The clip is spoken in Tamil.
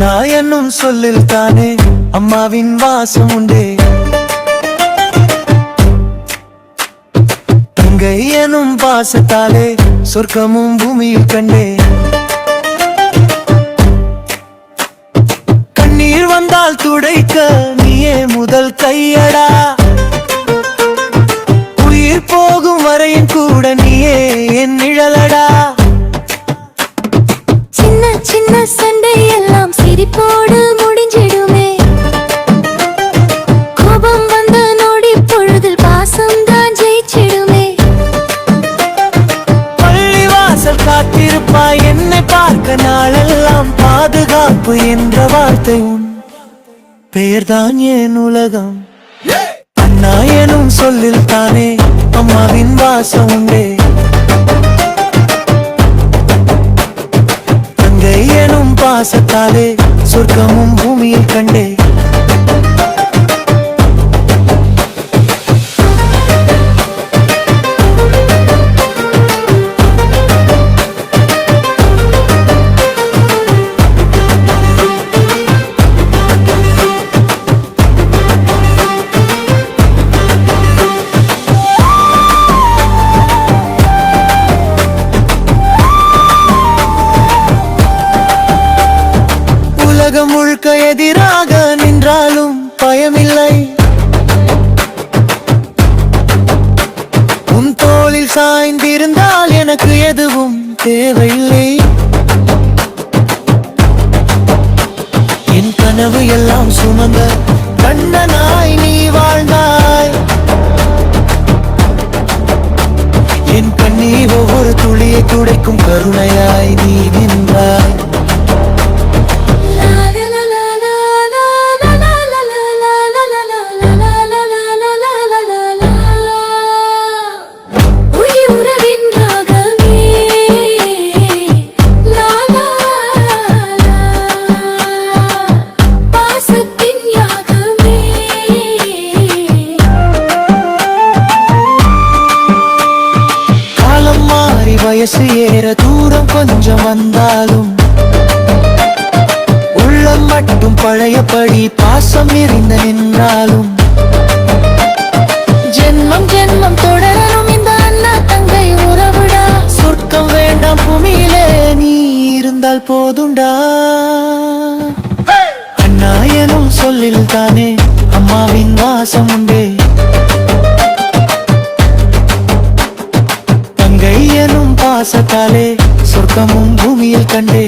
அண்ணா என்னும் சொல்லில் தானே அம்மாவின் வாசம் உண்டே. தங்கை எனும் பாசத்தாலே சொர்க்கமும் பூமியில் கண்டே. கண்ணீர் வந்தால் துடைக்க நீயே முதல் கையடா. உயிர் போகும் வரையும் கூட நீயே என் நிழலடா. என்னை நாளெல்லாம் பாதுகாப்பு என்ற வார்த்தை உன் பெயர்தான் என் உலகம்? அண்ணா எனும் சொல்லில் தானே அம்மாவின் வாசம் உண்டே. தங்கை எனும் பாசத்தாலே சொர்க்கமும் பூமியில் கண்டே. முழுக்க எதிராக நின்றாலும் பயமில்லை. உன் தோளில் சாய்ந்திருந்தால் எனக்கு எதுவும் தேவையில்லை. என் கனவு எல்லாம் சுமந்த கண்ணனாய் நீ வாழ்ந்தாய். என் கண்ணீர் ஒவ்வொரு துளியை துடைக்கும் கருணை வயசு ஏற தூரம் கொஞ்சம் வந்தாலும் உள்ளம் மட்டும் பழையபடி பாசம் எரிந்த நின்றாலும் ஜென்மம் ஜென்மம் தொடரணும் இந்த அண்ணா தங்கை உறவுடா. சொர்க்கம் வேண்டாம் பூமியிலே நீ இருந்தால் போதுண்டா. அண்ணா எனும் சொல்லில் தானே அம்மாவின் வாசம் உண்டே. தங்கை எனும் பாசத்தாலே சொர்க்கமும் பூமியில் கண்டே